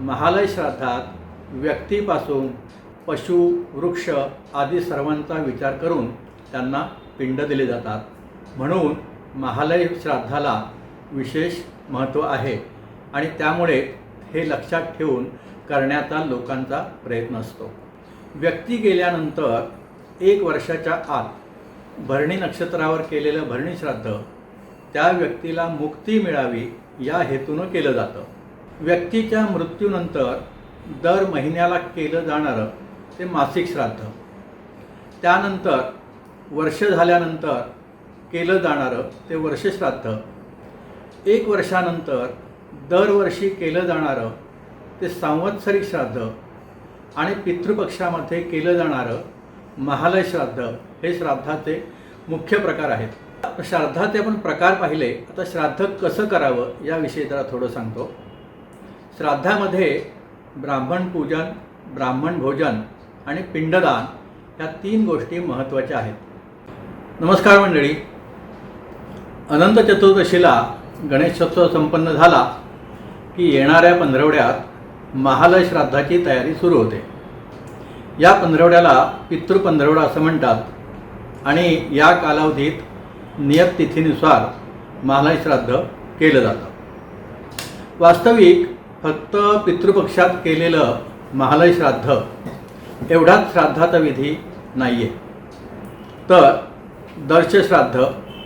महालय श्राद्धात व्यक्तीपासून पशु वृक्ष आदी सर्वांचा विचार करून त्यांना पिंड दिले जातात. म्हणून महालय श्राद्धाला विशेष महत्त्व आहे आणि त्यामुळे हे लक्षात ठेवून करण्याचा लोकांचा प्रयत्न असतो. व्यक्ती गेल्यानंतर एक वर्षाच्या आत भरणी नक्षत्रावर केलेलं भरणी श्राद्ध त्या व्यक्तीला मुक्ती मिळावी या हेतूनं केलं जातं. व्यक्तीच्या मृत्यूनंतर दर महिन्याला केलं जाणारं ते मासिक श्राद्ध. त्यानंतर वर्ष झाल्यानंतर केलं जाणारं ते वर्षश्राद्ध एक वर्षानंतर दरवर्षी केलं जाणारं ते सांवत्सरिक श्राद्ध आणि पितृपक्षामध्ये केलं जाणारं महालय श्राद्ध हे श्राद्धाचे मुख्य प्रकार आहेत. श्राद्धाचे आपण प्रकार पाहिले. आता श्राद्ध कसं करावं याविषयी जरा थोडं सांगतो. श्राद्धामध्ये ब्राह्मण पूजन ब्राह्मण भोजन आणि पिंडदान ह्या तीन गोष्टी महत्त्वाच्या आहेत. नमस्कार मंडळी. अनंत चतुर्दशीला गणेशोत्सव संपन्न झाला की येणाऱ्या पंधरवड्यात महालय श्राद्धाची तयारी सुरू होते. या पंधरवड्याला पितृपंधरवडा असं म्हणतात आणि या कालावधीत नियत तिथीनुसार महालय श्राद्ध केलं जातं. वास्तविक फक्त पितृपक्षात केलेलं महालय श्राद्ध एवढाच श्राद्धाचा विधी नाही आहे तर दर्शश्राद्ध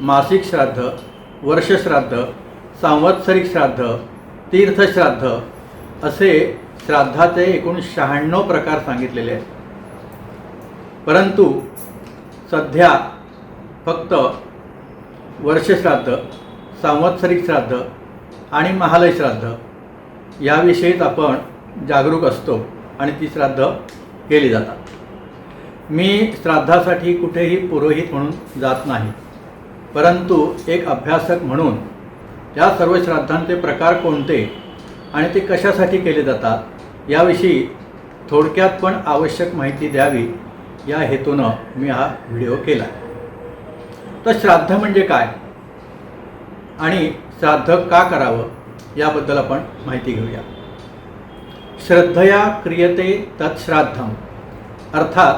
मासिक श्राद्ध वर्षश्राद्ध सांवत्सरिक श्राद्ध तीर्थश्राद्ध असे श्राद्धाचे एकूण शहाण्णव प्रकार सांगितलेले आहेत. परंतु सध्या फक्त वर्षश्राद्ध सांवत्सरिक श्राद्ध आणि महालय श्राद्ध याविषयीच आपण जागरूक असतो आणि ती श्राद्ध केली जातात. मी श्राद्धासाठी कुठेही पुरोहित म्हणून जात नाही परंतु एक अभ्यासक म्हणून या सर्व श्राद्धांचे प्रकार कोणते आणि ते कशासाठी केले जातात याविषयी थोडक्यात पण आवश्यक माहिती द्यावी या हेतूनं मी हा व्हिडिओ केला तर श्राद्ध म्हणजे काय? आणि श्राद्ध का करावं? याबद्दल आपण माहिती घेऊया. श्रद्धया क्रियते तत्श्राद्धम अर्थात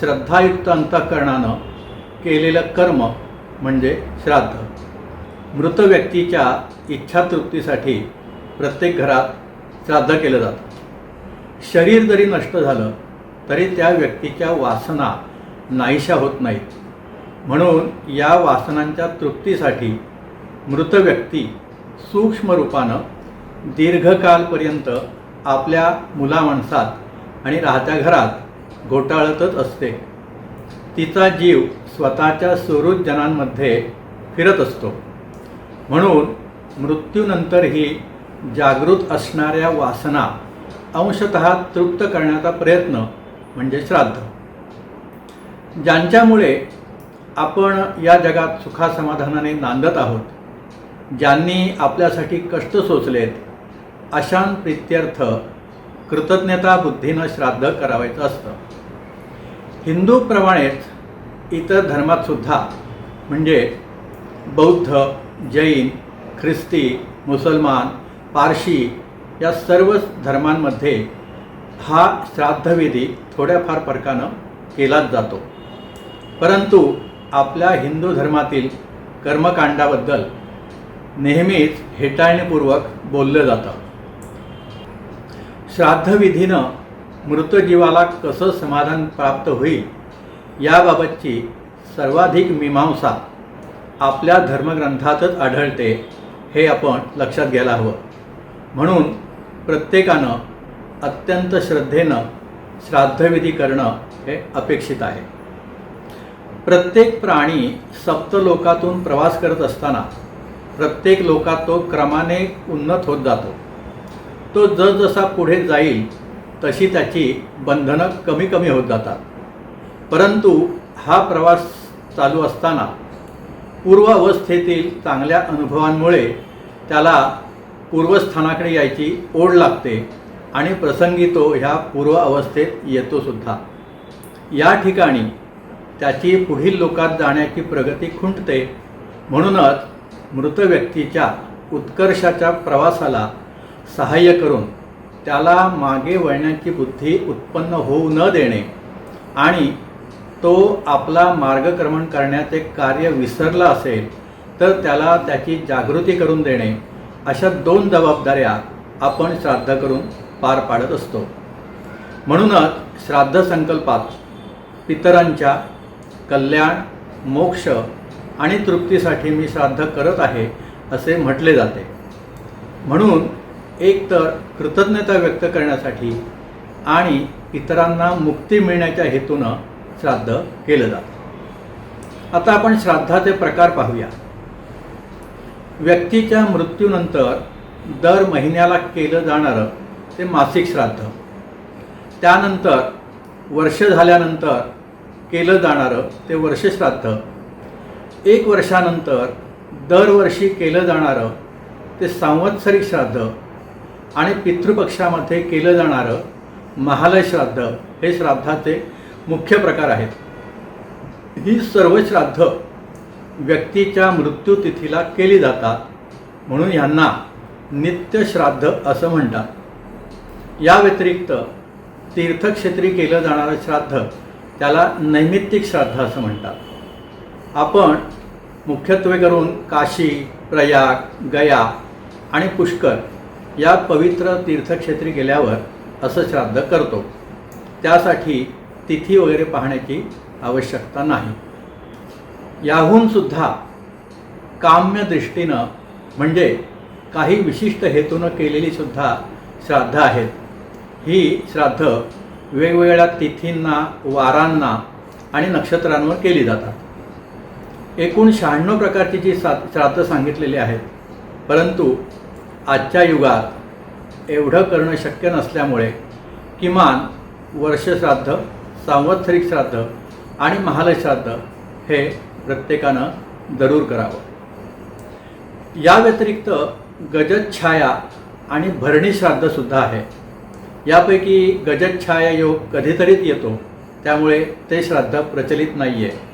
श्रद्धायुक्त अंतःकरणानं केलेलं कर्म म्हणजे श्राद्ध. मृत व्यक्तीच्या इच्छातृप्तीसाठी प्रत्येक घरात श्राद्ध केलं जातं. शरीर जरी नष्ट झालं तरी त्या व्यक्तीच्या वासना नाहीशा होत नाहीत. म्हणून या वासनांच्या तृप्तीसाठी मृत व्यक्ती सूक्ष्म रूपानं दीर्घकालपर्यंत आपल्या मुलामाणसात आणि राहत्या घरात घोटाळतच असते. तिचा जीव स्वतःच्या स्वरूपजनांमध्ये फिरत असतो. म्हणून मृत्यूनंतरही जागृत असणाऱ्या वासना अंशत तृप्त करण्याचा प्रयत्न म्हणजे श्राद्ध. ज्यांच्यामुळे आपण या जगात सुखासमाधानाने नांदत आहोत ज्यांनी आपल्यासाठी कष्ट सोचलेत अशां प्रित्यर्थ कृतज्ञता बुद्धीनं श्राद्ध करावायचं असतं. हिंदूप्रमाणेच इतर धर्मातसुद्धा म्हणजे बौद्ध जैन ख्रिस्ती मुसलमान पारशी या सर्व धर्मांमध्ये हा श्राद्धविधी थोड्याफार फरकानं केलाच जातो. परंतु आपल्या हिंदू धर्मातील कर्मकांडाबद्दल नेहमीच हेटाळणीपूर्वक बोललं जातं. श्राद्धविधीनं मृतजीवाला कसं समाधान प्राप्त होईल याबाबतची सर्वाधिक मीमांसा आपल्या धर्मग्रंथातच आढळते हे आपण लक्षात घ्यायला हवं. म्हणून प्रत्येकानं अत्यंत श्रद्धेनं श्राद्धविधी करणं हे अपेक्षित आहे. प्रत्येक प्राणी सप्तलोकातून प्रवास करत असताना प्रत्येक लोकात तो क्रमाने उन्नत होत जातो. तो जसजसा पुढे जाईल तशी त्याची बंधनं कमी कमी होत जातात. परंतु हा प्रवास चालू असताना पूर्व अवस्थेतील चांगल्या अनुभवांमुळे त्याला पूर्वस्थानाकडे यायची ओढ लागते आणि प्रसंगी तो ह्या पूर्व अवस्थेत येतोसुद्धा या ठिकाणी त्याची पुढील लोकात जाण्याची प्रगती खुंटते. म्हणूनच मृत व्यक्तीच्या उत्कर्षाच्या प्रवासाला सहाय्य करून त्याला मागे वळण्याची बुद्धी उत्पन्न होऊ न देणे आणि तो आपला मार्गक्रमण करण्याचे कार्य विसरला असेल तर त्याला त्याची जागृती करून देणे अशा दोन जबाबदाऱ्या आपण श्राद्ध करून पार पाडत असतो. म्हणूनच श्राद्ध संकल्पात पितरांच्या कल्याण मोक्ष आणि तृप्तीसाठी मी श्राद्ध करत आहे असे म्हटले जाते. म्हणून एकतर कृतज्ञता व्यक्त करण्यासाठी आणि इतरांना मुक्ती मिळण्याच्या हेतूनं श्राद्ध केलं जातं. आता आपण श्राद्धाचे प्रकार पाहूया. व्यक्तीच्या मृत्यूनंतर दर महिन्याला केलं जाणारं ते मासिक श्राद्ध. त्यानंतर वर्ष झाल्यानंतर केलं जाणारं ते वर्षश्राद्ध एक वर्षानंतर दरवर्षी केलं जाणारं ते सांवत्सरिक श्राद्ध आणि पितृपक्षामध्ये केलं जाणारं महालय श्राद्ध हे श्राद्धाचे मुख्य प्रकार आहेत. ही सर्व श्राद्ध व्यक्तीच्या मृत्यूतिथीला केली जातात म्हणून ह्यांना नित्य श्राद्ध असं म्हणतात. या व्यतिरिक्त तीर्थक्षेत्री केलं जाणारं श्राद्ध त्याला नैमित्तिक श्राद्ध असं म्हणतात. आपण मुख्यत्वे करून काशी प्रयाग गया आणि पुष्कर या पवित्र तीर्थक्षेत्री गेल्यावर असं श्राद्ध करतो. त्यासाठी तिथी वगैरे पाहण्याची आवश्यकता नाही. याहून सुद्धा काम्य दृष्टीनं म्हणजे काही विशिष्ट हेतूनं केलेली सुद्धा श्राद्ध आहेत. ही श्राद्ध वेगवेगळ्या तिथींना वारांना आणि नक्षत्रांवर केली जातात. एकूण शहाण्णव प्रकारची जी सा श्राद्ध सांगितलेली आहेत. परंतु आजच्या युगात एवढं करणं शक्य नसल्यामुळे किमान वर्षश्राद्ध सांवत्सरिक श्राद्ध आणि महालय श्राद्ध हे प्रत्येकानं जरूर करावं. या व्यतिरिक्त गजच्छाया आणि भरणी श्राद्धसुद्धा आहे. यापैकी गजच्छाया योग कधीतरीच येतो. त्यामुळे ते श्राद्ध प्रचलित नाही आहे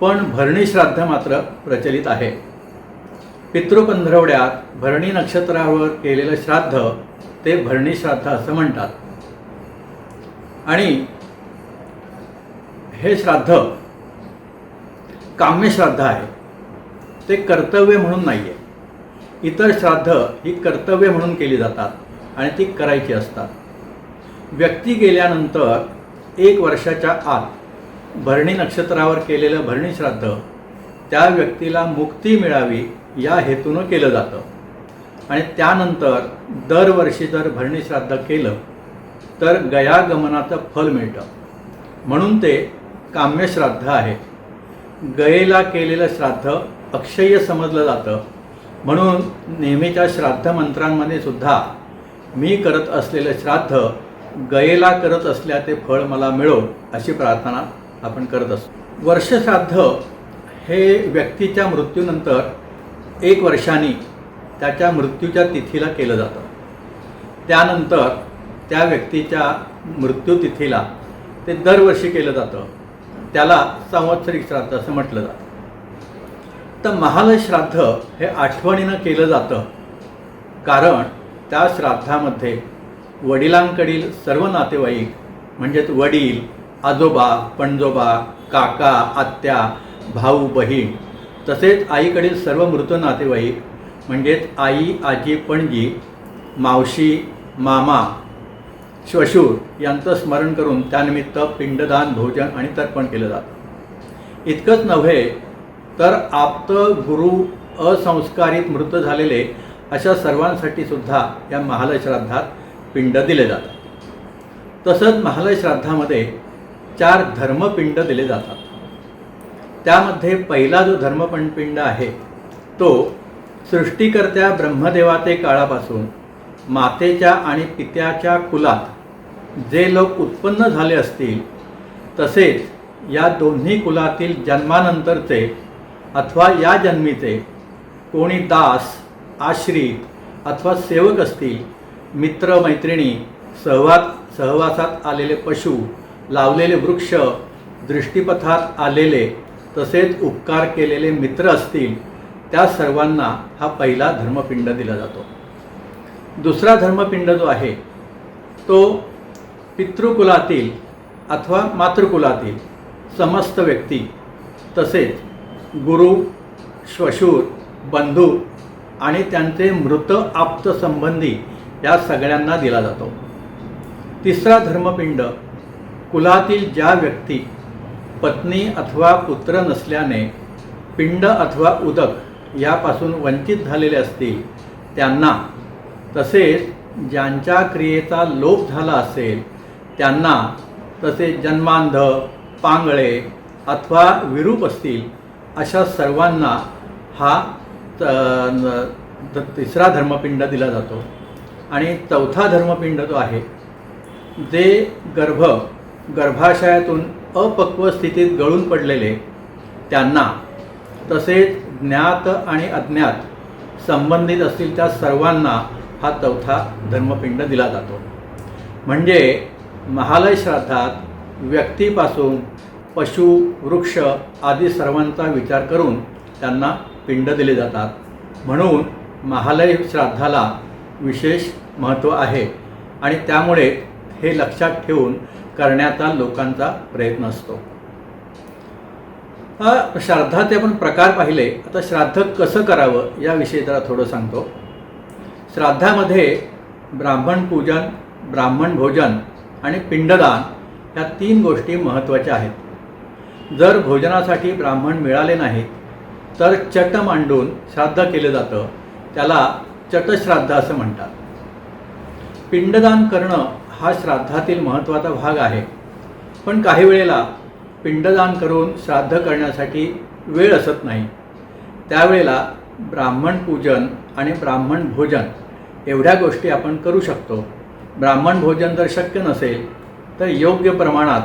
पण भरणी श्राद्ध मात्र प्रचलित आहे. पितृपंधरवड्यात भरणी नक्षत्रावर केलेलं श्राद्ध ते भरणी श्राद्ध असं म्हणतात. आणि हे श्राद्ध काम्य श्राद्ध आहे. ते कर्तव्य म्हणून नाही आहे इतर श्राद्ध ही कर्तव्य म्हणून केली जातात आणि ती करायची असतात. व्यक्ती गेल्यानंतर एक वर्षाच्या आत भरणी नक्षत्रावर केलेलं भरणी श्राद्ध त्या व्यक्तीला मुक्ती मिळावी या हेतूनं केलं जातं. आणि त्यानंतर दरवर्षी जर भरणी श्राद्ध केलं तर गयागमनाचं फल मिळतं. म्हणून ते काम्यश्राद्ध आहे. गयेला केलेलं श्राद्ध अक्षय्य समजलं जातं. म्हणून नेहमीच्या श्राद्ध मंत्रांमध्ये सुद्धा मी करत असलेलं श्राद्ध गयेला करत असल्याचे फळ मला मिळो अशी प्रार्थना आपण करत असतो. वर्षश्राद्ध हे व्यक्तीच्या मृत्यूनंतर एक वर्षाने त्याच्या मृत्यूच्या तिथीला केलं जातं. त्यानंतर त्या व्यक्तीच्या मृत्यूतिथीला ते दरवर्षी केलं जातं. त्याला संवत्सरिक श्राद्ध असं म्हटलं जातं. तर महालय श्राद्ध हे आठवणीनं केलं जातं. कारण त्या श्राद्धामध्ये वडिलांकडील सर्व नातेवाईक म्हणजेच वडील आजोबा पणजोबा काका आत्या भाऊ बहीण तसेच आईकडील सर्व मृत नातेवाईक म्हणजेच आई आजी पणजी मावशी मामा श्वशूर यांचं स्मरण करून त्यानिमित्त पिंडदान भोजन आणि तर्पण केलं जातं. इतकंच नव्हे तर आप्त गुरु असंस्कारित मृत झालेले अशा सर्वांसाठी सुद्धा या महालय श्राद्धात पिंड दिले जातात. तसंच महालय श्राद्धामध्ये चार धर्मपिंड दिले जातात. त्यामध्ये पहिला जो धर्मपिंड आहे तो सृष्टीकर्त्या ब्रह्मदेवाते काळापासून मातेच्या आणि पित्याच्या कुलात जे लोक उत्पन्न झाले असतील तसेच या दोन्ही कुलातील जन्मानंतरचे अथवा या जन्मीचे कोणी दास आश्रित अथवा सेवक असतील मित्र मैत्रिणी सहवास सहवासात आलेले पशु लावलेले वृक्ष दृष्टीपथात आलेले तसेच उपकार केलेले मित्र असतील त्या सर्वांना हा पहिला धर्मपिंड दिला जातो. दुसरा धर्मपिंड जो आहे तो पितृकुलातील अथवा मातृकुलातील समस्त व्यक्ती तसेच गुरु श्वशूर बंधू आणि त्यांचे मृत आप्त संबंधी या सगळ्यांना दिला जातो. तिसरा धर्मपिंड कुलातील ज्या व्यक्ती पत्नी अथवा पुत्र नसल्याने पिंड अथवा उदक यापासून वंचित झालेले असतील त्यांना तसेच ज्यांच्या क्रियेचा लोप झाला असेल त्यांना तसेच जन्मांध पांगळे अथवा विरूप असतील अशा सर्वांना हा त- न- द- तिसरा धर्मपिंड दिला जातो. आणि चौथा धर्मपिंड जो आहे जे गर्भ गर्भाशयातून अपक्व स्थितीत गळून पडलेले त्यांना तसेच ज्ञात आणि अज्ञात संबंधित असतील त्या सर्वांना हा चौथा धर्मपिंड दिला जातो. म्हणजे महालय श्राद्धात व्यक्तीपासून पशु वृक्ष आदी सर्वांचा विचार करून त्यांना पिंड दिले जातात. म्हणून महालय श्राद्धाला विशेष महत्त्व आहे आणि त्यामुळे हे लक्षात ठेवून करण्याचा लोकांचा प्रयत्न असतो. श्राद्धाचे आपण प्रकार पाहिले. आता श्राद्ध कसं करावं याविषयी जरा थोडं सांगतो. श्राद्धामध्ये ब्राह्मण पूजन ब्राह्मण भोजन आणि पिंडदान या तीन गोष्टी महत्त्वाच्या आहेत. जर भोजनासाठी ब्राह्मण मिळाले नाहीत तर चट मांडून श्राद्ध केलं जातं. त्याला चटश्राद्ध असं म्हणतात. पिंडदान करणं हा श्राद्धातील महत्त्वाचा भाग आहे. पण काही वेळेला पिंडदान करून श्राद्ध करण्यासाठी वेळ असत नाही. त्यावेळेला ब्राह्मण पूजन आणि ब्राह्मण भोजन एवढ्या गोष्टी आपण करू शकतो. ब्राह्मण भोजन जर शक्य नसेल तर योग्य प्रमाणात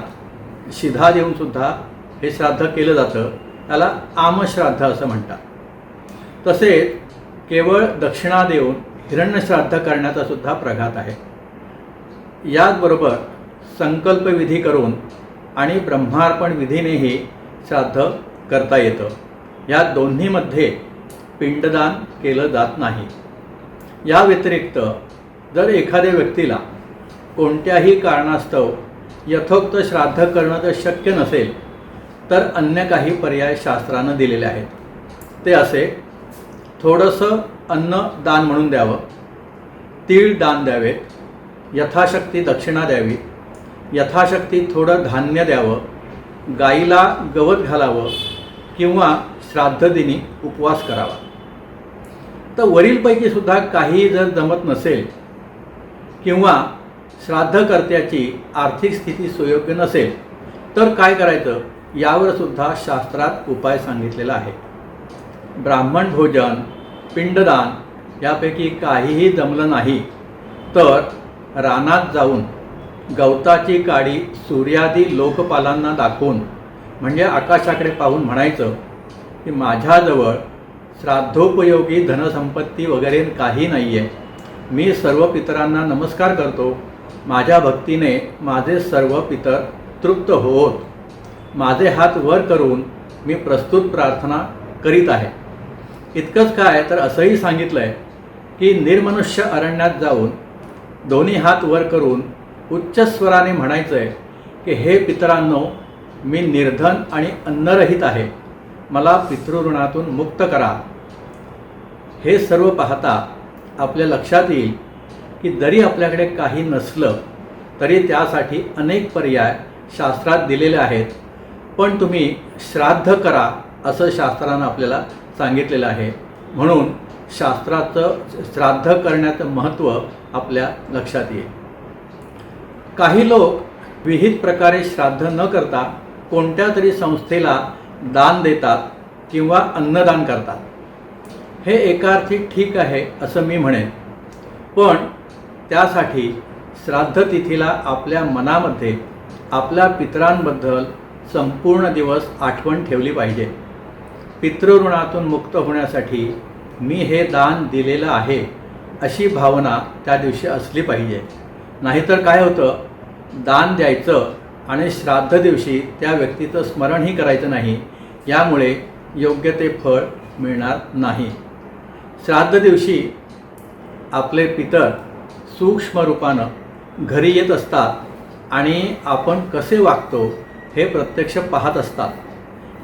शिधा देऊनसुद्धा हे श्राद्ध केलं जातं. त्याला आमश्राद्ध असं म्हणतात. तसेच केवळ दक्षिणा देऊन हिरण्यश्राद्ध करण्याचा सुद्धा प्रघात आहे. याचबरोबर संकल्पविधी करून आणि ब्रह्मार्पण विधीनेही श्राद्ध करता येतं. या दोन्हीमध्ये पिंडदान केलं जात नाही. या व्यतिरिक्त जर एखाद्या व्यक्तीला कोणत्याही कारणास्तव यथोक्त श्राद्ध करणं जर शक्य नसेल तर अन्य काही पर्याय शास्त्रानं दिलेले आहेत. ते असे थोडंसं अन्न दान म्हणून द्यावं तीळ दान द्यावेत यथाशक्ती दक्षिणा द्यावी यथाशक्ती थोडं धान्य द्यावं गाईला गवत घालावं किंवा श्राद्धदिनी उपवास करावा. तर वरीलपैकी सुद्धा काही जर जमत नसेल किंवा श्राद्धकर्त्याची आर्थिक स्थिती सुयोग्य नसेल तर काय करायचं? यावर सुद्धा शास्त्रात उपाय सांगितलेला आहे. ब्राह्मण भोजन पिंडदान यापैकी काहीही जमलं नाही तर रानात जाऊन गवताची काडी सूर्यादी लोकपालांना दाखवून म्हणजे आकाशाकडे पाहून म्हणायचं की माझ्याजवळ श्राद्धोपयोगी धनसंपत्ती वगैरे काही नाही आहे मी सर्व पितरांना नमस्कार करतो. माझ्या भक्तीने माझे सर्व पितर तृप्त होत. माझे हात वर करून मी प्रस्तुत प्रार्थना करीत आहे. इतकंच काय तर असंही सांगितलं आहे की निर्मनुष्य अरण्यात जाऊन दोन्ही हात वर करून उच्च स्वराने म्हणायचं आहे की हे पितरांनो मी निर्धन आणि अन्नरहित आहे. मला पितृऋणातून मुक्त करा. हे सर्व पाहता आपल्या लक्षात येईल की जरी आपल्याकडे काही नसलं तरी त्यासाठी अनेक पर्याय शास्त्रात दिलेले आहेत. पण तुम्ही श्राद्ध करा असं शास्त्रानं आपल्याला सांगितलेलं आहे. म्हणून शास्त्राचं श्राद्ध करण्याचं महत्त्व आपल्या लक्षात येईल. काही लोक विहित प्रकारे श्राद्ध न करता कोणत्या तरी संस्थेला दान देतात किंवा अन्नदान करतात. हे एकार्थी ठीक आहे असं मी म्हणेन. पण त्यासाठी श्राद्ध तिथीला आपल्या मनामध्ये आपल्या पितरांबद्दल संपूर्ण दिवस आठवण ठेवली पाहिजे. पितृऋणातून मुक्त होण्यासाठी मी हे दान दिलेलं आहे अशी भावना त्या दिवशी असली पाहिजे. नाहीतर काय होतं? दान द्यायचं आणि श्राद्ध दिवशी त्या व्यक्तीचं स्मरणही करायचं नाही. यामुळे योग्य ते फळ मिळणार नाही. श्राद्ध दिवशी आपले पितर सूक्ष्म रूपानं घरी येत असतात आणि आपण कसे वागतो हे प्रत्यक्ष पाहत असतात.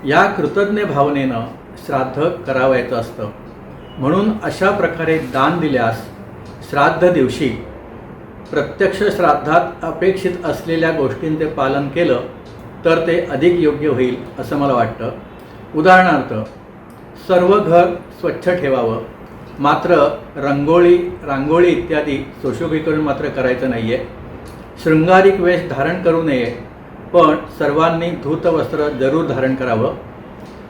या कृतज्ञ भावनेनं श्राद्ध करावायचं असतं. म्हणून अशा प्रकारे दान दिल्यास श्राद्ध दिवशी प्रत्यक्ष श्राद्धात अपेक्षित असलेल्या गोष्टींचे पालन केलं तर ते अधिक योग्य होईल असं मला वाटतं. उदाहरणार्थ सर्व घर स्वच्छ ठेवावं. मात्र रंगोळी रांगोळी इत्यादी सुशोभीकरण मात्र करायचं नाही आहे शृंगारिक वेश धारण करू नये पण सर्वांनी धूतवस्त्र जरूर धारण करावं.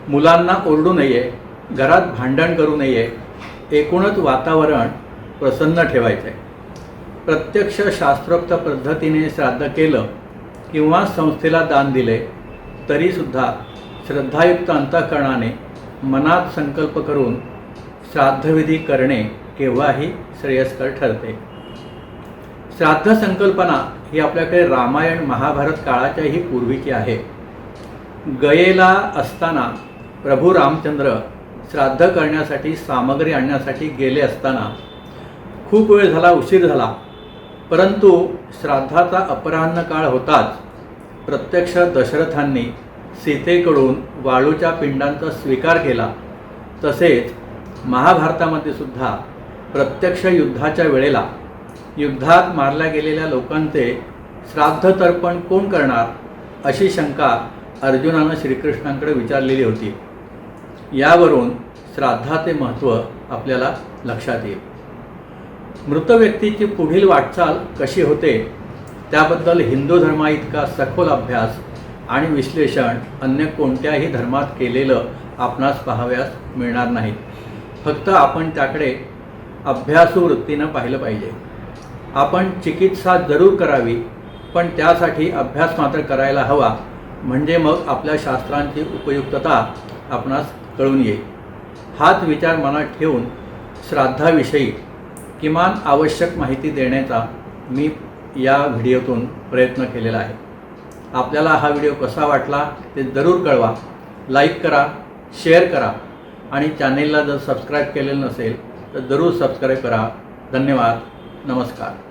मुलांना ओरडू नये घरात भांडण करू नये एकूणच वातावरण प्रसन्न ठेवायचं आहे प्रत्यक्ष शास्त्रोक्त पद्धतीने श्राद्ध केलं किंवा संस्थेला दान दिले तरीसुद्धा श्रद्धायुक्त अंतःकरणाने मनात संकल्प करून श्राद्धविधी करणे केव्हाही श्रेयस्कर ठरते. श्राद्ध संकल्पना ही आपल्याकडे रामायण महाभारत काळाच्याही पूर्वीची आहे. गयेला असताना प्रभू रामचंद्र श्राद्ध करण्यासाठी सामग्री आणण्यासाठी गेले असताना खूप वेळ झाला उशीर झाला. परंतु श्राद्धाचा अपराह्न काळ होताच प्रत्यक्ष दशरथांनी सीतेकडून वाळूच्या पिंडांचा स्वीकार केला. तसेच महाभारतामध्ये सुद्धा प्रत्यक्ष युद्धाच्या वेळेला युद्धात मारल्या गेलेल्या लोकांचे श्राद्ध तर्पण कोण करणार अशी शंका अर्जुनानं श्रीकृष्णांकडे विचारलेली होती. यावरून श्राद्धाचे महत्त्व आपल्याला लक्षात येईल. मृत व्यक्तीची पुढील वाटचाल कशी होते त्याबद्दल हिंदू धर्माइतका सखोल अभ्यास आणि विश्लेषण अन्य कोणत्याही धर्मात केलेलं आपणास पाहाव्यास मिळणार नाही फक्त आपण त्याकडे अभ्यासवृत्तीनं पाहिलं पाहिजे. आपण चिकित्सा जरूर करावी पण त्यासाठी अभ्यास मात्र करायला हवा म्हणजे मग आपल्या शास्त्रांची उपयुक्तता आपणास कळून येईल. हाच विचार मनात ठेवून श्राद्धाविषयी किमान आवश्यक माहिती देण्याचा मी या व्हिडिओतून प्रयत्न केलेला आहे. आपल्याला हा व्हिडिओ कसा वाटला ते जरूर कळवा. लाईक करा शेअर करा आणि चॅनेलला जर सबस्क्राईब केलेलं नसेल तर जरूर सबस्क्राईब करा. धन्यवाद. नमस्कार.